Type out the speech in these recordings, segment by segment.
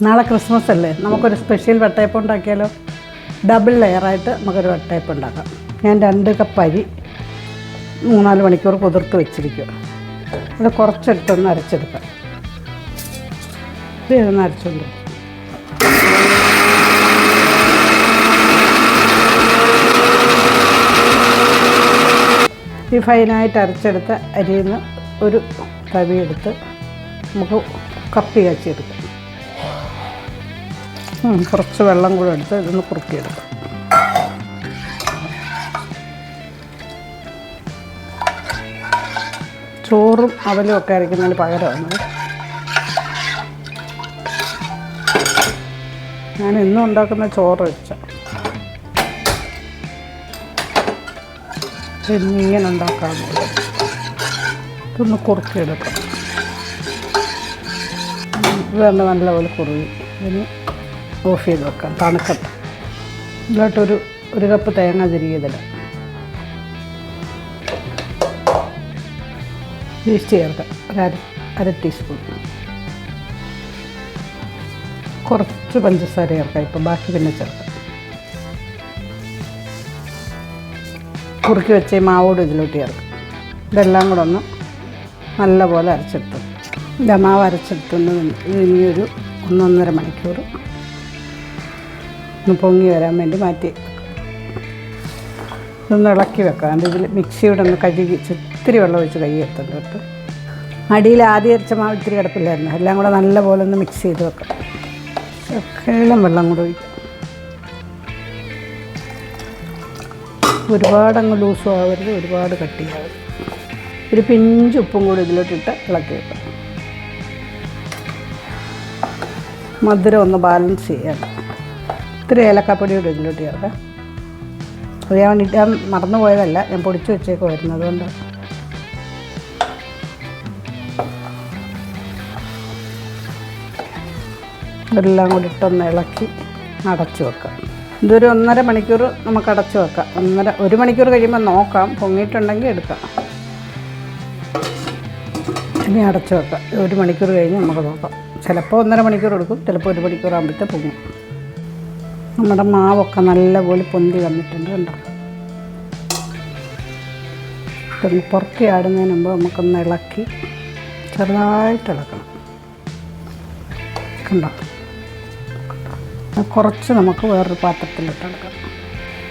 നാളെ ക്രിസ്മസ് അല്ലേ? നമുക്കൊരു സ്പെഷ്യൽ വട്ടയപ്പം ഉണ്ടാക്കിയാലോ? ഡബിൾ ലെയറായിട്ട് നമുക്കൊരു വട്ടയപ്പം ഉണ്ടാക്കാം. ഞാൻ രണ്ട് കപ്പ് അരി മൂന്നാൽ മണിക്കൂർ കുതിർത്ത് വെച്ചിരിക്കുക. അത് കുറച്ചെടുത്തൊന്ന് അരച്ചെടുക്കാം. ഇത് ഒന്ന് അരച്ചുകൊണ്ട് ഈ ഫൈനായിട്ട് അരച്ചെടുത്ത അരിയിൽ നിന്ന് ഒരു തവിയെടുത്ത് നമുക്ക് കപ്പി കാച്ചിയെടുക്കാം കുറച്ച് വെള്ളം കൂടെ എടുത്ത് ഇതൊന്ന് കുറുക്കിയെടുക്കാം. ചോറും അവലും ഒക്കെ അരയ്ക്കുന്നതിന് പകരമാണ്. ഞാൻ ഇന്നും ഉണ്ടാക്കുന്ന ചോറ് വെച്ച. ഇങ്ങനെ ഉണ്ടാക്കാറുണ്ട് ഇതൊന്ന് ഇത് തന്നെ നല്ലപോലെ കുറുകി. ഇതിന് ഓഫ് ചെയ്ത് വെക്കാം തണുക്കട്ടെ ഇതിലോട്ടൊരു ഒരു കപ്പ് തേങ്ങ തിരികെതിടാം ഈസ്റ്റ് ചേർക്കാം. ഒരു അര അര ടീസ്പൂൺ കുറച്ച് പഞ്ചസാര ചേർക്കാം ഇപ്പം ബാക്കി പിന്നെ ചേർക്കാം. കുറുക്കി വെച്ച മാവോട് ഇതിലോട്ട് ചേർക്കാം. ഇതെല്ലാം കൂടെ ഒന്ന് നല്ലപോലെ അരച്ചെടുത്തു ഇതാ മാവ് അരച്ചെടുത്തുന്നത് ഇനിയൊരു ഒന്നൊന്നര മണിക്കൂർ പൊങ്ങി വരാൻ വേണ്ടി മാറ്റി. ഒന്ന് ഇളക്കി വെക്കാം അതിന്റെ ഇതിൽ മിക്സിയുടെ ഒന്ന് കഴുകി ഇത്തിരി വെള്ളം ഒഴിച്ച് കൈ എത്തുന്നുണ്ട് കേട്ടോ. അടിയിൽ ആദ്യം അരച്ച മാവ് ഇത്തിരി കിടപ്പില്ലായിരുന്നു. എല്ലാം കൂടെ നല്ലപോലെ ഒന്ന് മിക്സ് ചെയ്ത് വെക്കാം എല്ലാം വെള്ളം കൂടെ ഒഴിക്കാം ഒരുപാടങ്ങ് ലൂസും ആവരുത് ഒരുപാട് കട്ടിയാവരുത്. ഒരു പിഞ്ച് ഉപ്പും കൂടി ഇതിലോട്ടിട്ട് ഇളക്കി വെക്കാം മധുരം ഒന്ന് ബാലൻസ് ചെയ്യണം. ഇത്തിരി ഏലക്കാപ്പൊടി കൂടി ഇതിലോട്ട് ചേർക്കാം അത് ഞാൻ ഇടാൻ മറന്നു പോയതല്ല ഞാൻ പൊടിച്ചു വെച്ചേക്കുമായിരുന്നു വരുന്നത് കൊണ്ട് ഇതെല്ലാം കൂടി ഇട്ടൊന്ന് ഇളക്കി അടച്ചു വെക്കാം. ഇതൊരു ഒന്നര മണിക്കൂർ നമുക്ക് അടച്ചു വെക്കാം. ഒന്നര ഒരു മണിക്കൂർ കഴിയുമ്പോൾ നോക്കാം പൊങ്ങിയിട്ടുണ്ടെങ്കിൽ എടുക്കാം. ഇനി അടച്ചു വെക്കാം. ഒരു മണിക്കൂർ കഴിഞ്ഞ് നമുക്ക് നോക്കാം. ചിലപ്പോൾ ഒന്നര മണിക്കൂർ എടുക്കും ചിലപ്പോൾ ഒരു മണിക്കൂർ ആകുമ്പോഴത്തെ പൊങ്ങും. നമ്മുടെ മാവൊക്കെ നല്ലപോലെ പൊന്തി വന്നിട്ടുണ്ട് കണ്ടോ? ഇതൊന്ന് പുറത്തി ആടുന്നതിന് മുമ്പ് നമുക്കൊന്ന് ഇളക്കി ചെറുതായിട്ട് ഇളക്കണം. കണ്ടോ? കുറച്ച് നമുക്ക് വേറൊരു പാത്രത്തിലിട്ട് ഇളക്കാം.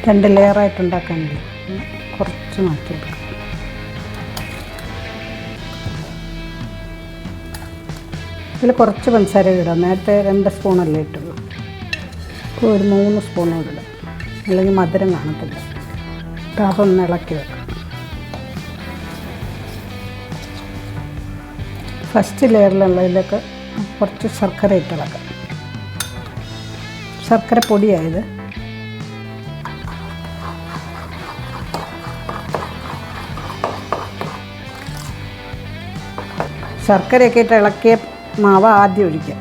രണ്ട് ലെയറായിട്ട് ഉണ്ടാക്കാനില്ല? കുറച്ച് മാറ്റിയെടുക്കാം ഇതിൽ കുറച്ച് പഞ്ചസാര ഇടാം. നേരത്തെ രണ്ട് സ്പൂണല്ലേ ഇട്ടുള്ളൂ. ഒരു മൂന്ന് കൂടെ ഇടാം. അല്ലെങ്കിൽ മധുരം കാണത്തില്ല. അതൊന്ന് ഇളക്കി വെക്കാം. ഫസ്റ്റ് ലെയറിലുള്ളതിലൊക്കെ കുറച്ച് ശർക്കര ഇട്ടിളക്കാം ശർക്കര പൊടിയായത്. ശർക്കരയൊക്കെ ഇട്ട് ഇളക്കിയ മാവ് ആദ്യം ഒഴിക്കുക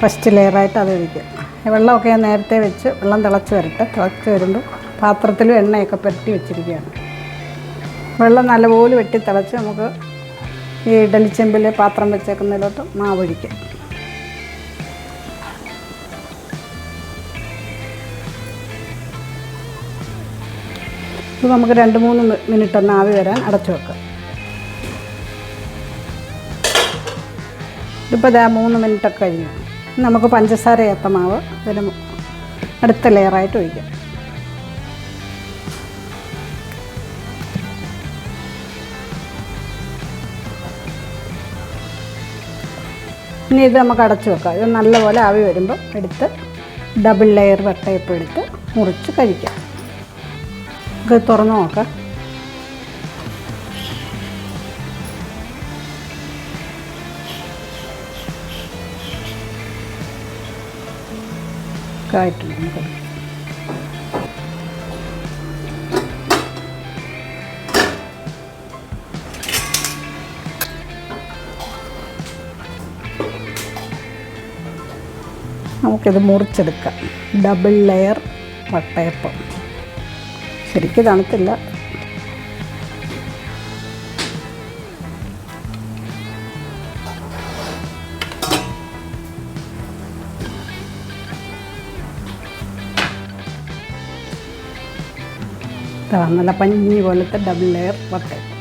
ഫസ്റ്റ് ലെയറായിട്ട് അത് ഒഴിക്കുക വെള്ളമൊക്കെ ഞാൻ നേരത്തെ വെച്ച് വെള്ളം തിളച്ച് വരട്ടെ. തിളച്ച് വരുമ്പോൾ പാത്രത്തിലും എണ്ണയൊക്കെ പുരട്ടി വെച്ചിരിക്കുകയാണ്. വെള്ളം നല്ലപോലെ വെട്ടി തിളച്ച് നമുക്ക് ഈ ഇഡലിച്ചെമ്പിൽ പാത്രം വെച്ചേക്കുന്നതിലോട്ട് മാവ് ഒഴിക്കാം. ഇത് നമുക്ക് രണ്ട് മൂന്ന് മിനിറ്റ് ഒന്ന് ആവി വരാൻ അടച്ചു വെക്കാം. ഇതിപ്പോൾ ഇതാ മൂന്ന് മിനിറ്റൊക്കെ കഴിഞ്ഞു. നമുക്ക് പഞ്ചസാര ഏത്ത മാവ് ഇതിന് അടുത്ത ലെയറായിട്ട് ഒഴിക്കാം. ഇനി ഇത് നമുക്ക് അടച്ചു വെക്കാം. ഇത് നല്ലപോലെ ആവി വരുമ്പോൾ എടുത്ത് ഡബിൾ ലെയർ വട്ടയപ്പം എടുത്ത് മുറിച്ച് കഴിക്കാം. നമുക്ക് തുറന്ന് നോക്കാം. ഒക്കെ നമുക്ക് നമുക്കിത് മുറിച്ചെടുക്കാം. Double layer vattayappam. ശരിക്കും തണുത്തില്ല. നല്ല പഞ്ഞി പോലത്തെ ഡബിൾ ലെയർ വട്ടയപ്പം